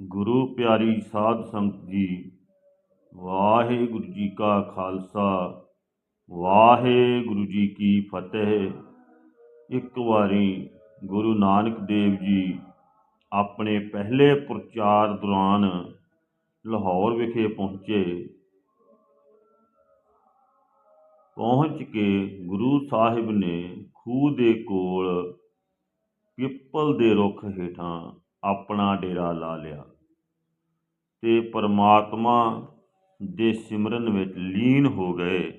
ਗੁਰੂ ਪਿਆਰੀ ਸਾਧ ਸੰਗਤ ਜੀ, ਵਾਹਿਗੁਰੂ ਜੀ ਕਾ ਖਾਲਸਾ, ਵਾਹਿਗੁਰੂ ਜੀ ਕੀ ਫਤਿਹ। ਇੱਕ ਵਾਰੀ ਗੁਰੂ ਨਾਨਕ ਦੇਵ ਜੀ ਆਪਣੇ ਪਹਿਲੇ ਪ੍ਰਚਾਰ ਦੌਰਾਨ ਲਾਹੌਰ ਵਿਖੇ ਪਹੁੰਚੇ। ਪਹੁੰਚ ਕੇ ਗੁਰੂ ਸਾਹਿਬ ਨੇ ਖੂਹ ਦੇ ਕੋਲ ਪਿੱਪਲ ਦੇ ਰੁੱਖ ਹੇਠਾਂ ਆਪਣਾ ਡੇਰਾ ਲਾ ਲਿਆ। ਤੇ ਪਰਮਾਤਮਾ ਦੇ ਸਿਮਰਨ ਵਿੱਚ ਲੀਨ ਹੋ ਗਏ।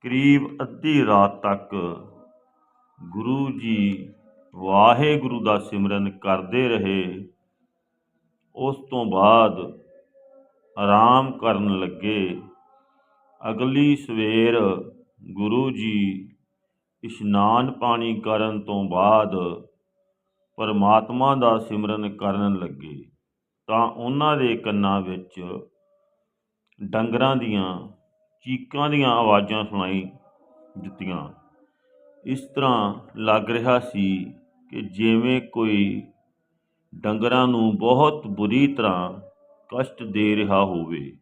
ਕਰੀਬ ਅੱਧੀ ਰਾਤ ਤੱਕ ਗੁਰੂ ਜੀ ਵਾਹਿਗੁਰੂ ਦਾ ਸਿਮਰਨ ਕਰਦੇ ਰਹੇ। ਉਸ ਤੋਂ ਬਾਅਦ ਆਰਾਮ ਕਰਨ ਲੱਗੇ। ਅਗਲੀ ਸਵੇਰ ਗੁਰੂ ਜੀ ਇਸ਼ਨਾਨ ਪਾਣੀ ਕਰਨ ਤੋਂ ਬਾਅਦ ਪਰਮਾਤਮਾ ਦਾ ਸਿਮਰਨ ਕਰਨ ਲੱਗੇ, ਤਾਂ ਉਹਨਾਂ ਦੇ ਕੰਨਾਂ ਵਿੱਚ ਡੰਗਰਾਂ ਦੀਆਂ ਚੀਕਾਂ ਦੀਆਂ ਆਵਾਜ਼ਾਂ ਸੁਣਾਈ ਦਿੱਤੀਆਂ। ਇਸ ਤਰ੍ਹਾਂ ਲੱਗ ਰਿਹਾ ਸੀ ਕਿ ਜਿਵੇਂ ਕੋਈ ਡੰਗਰਾਂ ਨੂੰ ਬਹੁਤ ਬੁਰੀ ਤਰ੍ਹਾਂ ਕਸ਼ਟ ਦੇ ਰਿਹਾ ਹੋਵੇ।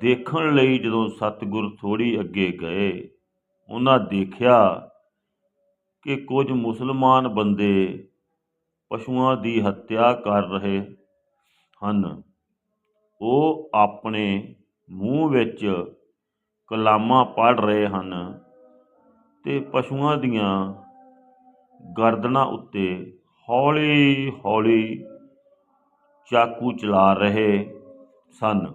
ਦੇਖਣ ਲਈ ਜਦੋਂ ਸਤਿਗੁਰ ਥੋੜੀ ਅੱਗੇ ਗਏ, ਉਹਨਾਂ ਦੇਖਿਆ ਕਿ ਕੁਝ ਮੁਸਲਮਾਨ ਬੰਦੇ ਪਸ਼ੂਆਂ ਦੀ ਹੱਤਿਆ ਕਰ ਰਹੇ ਹਨ। ਉਹ ਆਪਣੇ ਮੂੰਹ ਵਿੱਚ ਕਲਾਮਾਂ ਪੜ ਰਹੇ ਹਨ ਤੇ ਪਸ਼ੂਆਂ ਦੀਆਂ ਗਰਦਨਾਂ ਉੱਤੇ ਹੌਲੀ ਹੌਲੀ ਚਾਕੂ ਚਲਾ ਰਹੇ ਸਨ।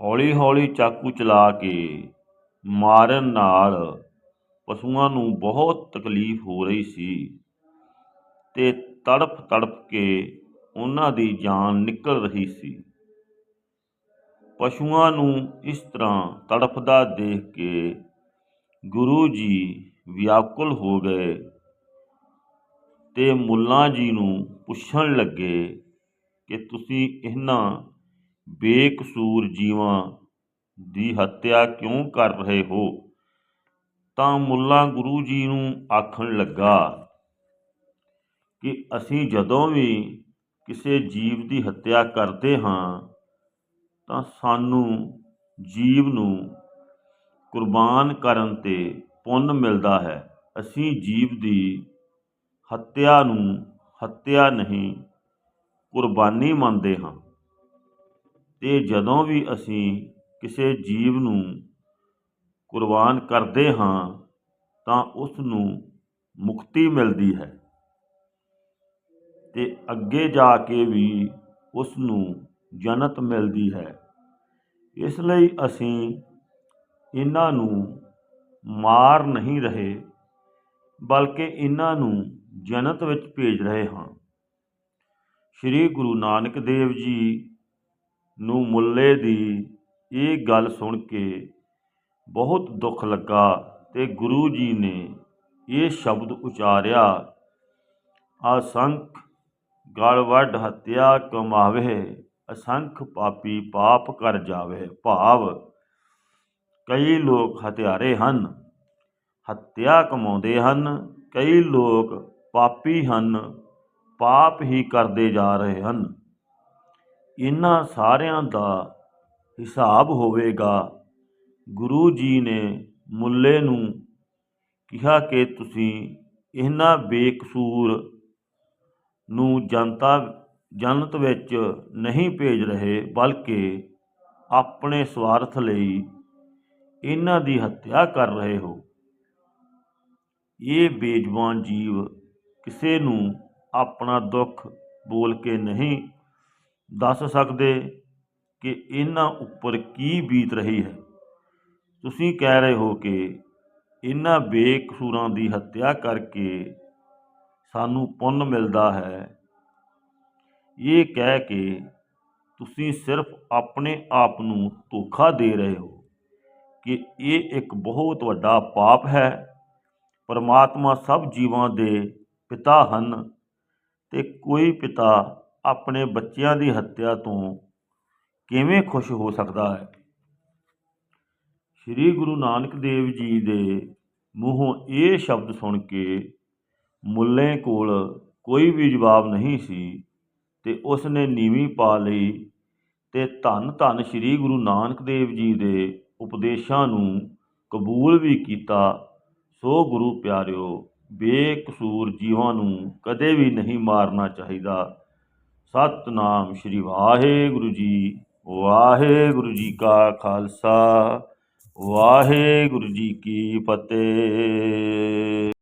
ਹੌਲੀ ਹੌਲੀ ਚਾਕੂ ਚਲਾ ਕੇ ਮਾਰਨ ਨਾਲ ਪਸ਼ੂਆਂ ਨੂੰ ਬਹੁਤ ਤਕਲੀਫ ਹੋ ਰਹੀ ਸੀ ਤੇ ਤੜਪ ਤੜਪ ਕੇ ਉਹਨਾਂ ਦੀ ਜਾਨ ਨਿਕਲ ਰਹੀ ਸੀ। ਪਸ਼ੂਆਂ ਨੂੰ ਇਸ ਤਰ੍ਹਾਂ ਤੜਫਦਾ ਦੇਖ ਕੇ ਗੁਰੂ ਜੀ ਵਿਆਕੁਲ ਹੋ ਗਏ ਤੇ ਮੁੱਲਾ ਜੀ ਨੂੰ ਪੁੱਛਣ ਲੱਗੇ ਕਿ ਤੁਸੀਂ ਇਹਨਾਂ ਬੇਕਸੂਰ ਜੀਵਾਂ ਦੀ ਹੱਤਿਆ ਕਿਉਂ ਕਰ ਰਹੇ ਹੋ? ਤਾਂ ਮੁੱਲਾ ਗੁਰੂ ਜੀ ਨੂੰ ਆਖਣ ਲੱਗਾ ਕਿ ਅਸੀਂ ਜਦੋਂ ਵੀ ਕਿਸੇ ਜੀਵ ਦੀ ਹੱਤਿਆ ਕਰਦੇ ਹਾਂ, ਤਾਂ ਸਾਨੂੰ ਜੀਵ ਨੂੰ ਕੁਰਬਾਨ ਕਰਨ ਤੇ ਪੁੰਨ ਮਿਲਦਾ ਹੈ। ਅਸੀਂ ਜੀਵ ਦੀ ਹੱਤਿਆ ਨੂੰ ਹੱਤਿਆ ਨਹੀਂ, ਕੁਰਬਾਨੀ ਮੰਨਦੇ ਹਾਂ। ਤੇ ਜਦੋਂ ਵੀ ਅਸੀਂ ਕਿਸੇ ਜੀਵ ਨੂੰ ਕੁਰਬਾਨ ਕਰਦੇ ਹਾਂ, ਤਾਂ ਉਸ ਨੂੰ ਮੁਕਤੀ ਮਿਲਦੀ ਹੈ। ਤੇ ਅੱਗੇ ਜਾ ਕੇ ਵੀ ਉਸ ਨੂੰ ਜਨਤ ਮਿਲਦੀ ਹੈ। ਇਸ ਲਈ ਅਸੀਂ ਇਹਨਾਂ ਨੂੰ ਮਾਰ ਨਹੀਂ ਰਹੇ, ਬਲਕਿ ਇਹਨਾਂ ਨੂੰ ਜਨਤ ਵਿੱਚ ਭੇਜ ਰਹੇ ਹਾਂ। ਸ੍ਰੀ ਗੁਰੂ ਨਾਨਕ ਦੇਵ ਜੀ ਨੂੰ ਮੁੱਲੇ ਦੀ ਇਹ ਗੱਲ ਸੁਣ ਕੇ ਬਹੁਤ ਦੁੱਖ ਲੱਗਾ ਤੇ ਗੁਰੂ ਜੀ ਨੇ ਇਹ ਸ਼ਬਦ ਉਚਾਰਿਆ, ਅਸੰਖ ਗਲ ਹੱਤਿਆ ਕਮਾਵੇ, ਅਸੰਖ ਪਾਪੀ ਪਾਪ ਕਰ ਜਾਵੇ, ਭਾਵ ਕਈ ਲੋਕ ਹਥਿਆਰੇ ਹਨ, ਹੱਤਿਆ ਕਮਾਉਂਦੇ ਹਨ, ਕਈ ਲੋਕ ਪਾਪੀ ਹਨ, ਪਾਪ ਹੀ ਕਰਦੇ ਜਾ ਰਹੇ ਹਨ। ਇਹਨਾਂ ਸਾਰਿਆਂ ਦਾ ਹਿਸਾਬ ਹੋਵੇਗਾ ਗੁਰੂ ਜੀ ਨੇ ਮੁੱਲੇ ਨੂੰ ਕਿਹਾ ਕਿ ਤੁਸੀਂ ਇਹਨਾਂ ਬੇਕਸੂਰ ਨੂੰ ਜਨਤਾ, ਜਨਤ ਵਿੱਚ ਨਹੀਂ ਭੇਜ ਰਹੇ, ਬਲਕਿ ਆਪਣੇ ਸਵਾਰਥ ਲਈ ਇਹਨਾਂ ਦੀ ਹੱਤਿਆ ਕਰ ਰਹੇ ਹੋ। ਇਹ ਬੇਜਵਾਨ ਜੀਵ ਕਿਸੇ ਨੂੰ ਆਪਣਾ ਦੁੱਖ ਬੋਲ ਕੇ ਨਹੀਂ ਦੱਸ ਸਕਦੇ ਕਿ ਇਹਨਾਂ ਉੱਪਰ ਕੀ ਬੀਤ ਰਹੀ ਹੈ। ਤੁਸੀਂ ਕਹਿ ਰਹੇ ਹੋ ਕਿ ਇਹਨਾਂ ਬੇਕਸੂਰਾਂ ਦੀ ਹੱਤਿਆ ਕਰਕੇ ਸਾਨੂੰ ਪੁੰਨ ਮਿਲਦਾ ਹੈ। ਇਹ ਕਹਿ ਕੇ ਤੁਸੀਂ ਸਿਰਫ ਆਪਣੇ ਆਪ ਨੂੰ ਧੋਖਾ ਦੇ ਰਹੇ ਹੋ ਕਿ ਇਹ ਇੱਕ ਬਹੁਤ ਵੱਡਾ ਪਾਪ ਹੈ। ਪਰਮਾਤਮਾ ਸਭ ਜੀਵਾਂ ਦੇ ਪਿਤਾ ਹਨ ਤੇ ਕੋਈ ਪਿਤਾ ਆਪਣੇ ਬੱਚਿਆਂ ਦੀ ਹੱਤਿਆ ਤੋਂ ਕਿਵੇਂ ਖੁਸ਼ ਹੋ ਸਕਦਾ ਹੈ? ਸ੍ਰੀ ਗੁਰੂ ਨਾਨਕ ਦੇਵ ਜੀ ਦੇ ਮੂੰਹੋਂ ਇਹ ਸ਼ਬਦ ਸੁਣ ਕੇ ਮੁੱਲੇ ਕੋਲ ਕੋਈ ਵੀ ਜਵਾਬ ਨਹੀਂ ਸੀ ਤੇ ਉਸ ਨੇ ਨੀਵੀਂ ਪਾ ਲਈ ਤੇ ਧੰਨ ਧੰਨ ਸ੍ਰੀ ਗੁਰੂ ਨਾਨਕ ਦੇਵ ਜੀ ਦੇ ਉਪਦੇਸ਼ਾਂ ਨੂੰ ਕਬੂਲ ਵੀ ਕੀਤਾ। ਸੋ ਗੁਰੂ ਪਿਆਰਿਓ, ਬੇਕਸੂਰ ਜੀਵਾਂ ਨੂੰ ਕਦੇ ਵੀ ਨਹੀਂ ਮਾਰਨਾ ਚਾਹੀਦਾ। ਸਤਨਾਮ ਸ੍ਰੀ ਵਾਹਿਗੁਰੂ ਜੀ ਵਾਹਿਗੁਰੂ ਜੀ ਕਾ ਖਾਲਸਾ। ਵਾਹਿਗੁਰੂ ਜੀ ਕੀ ਫਤਿਹ।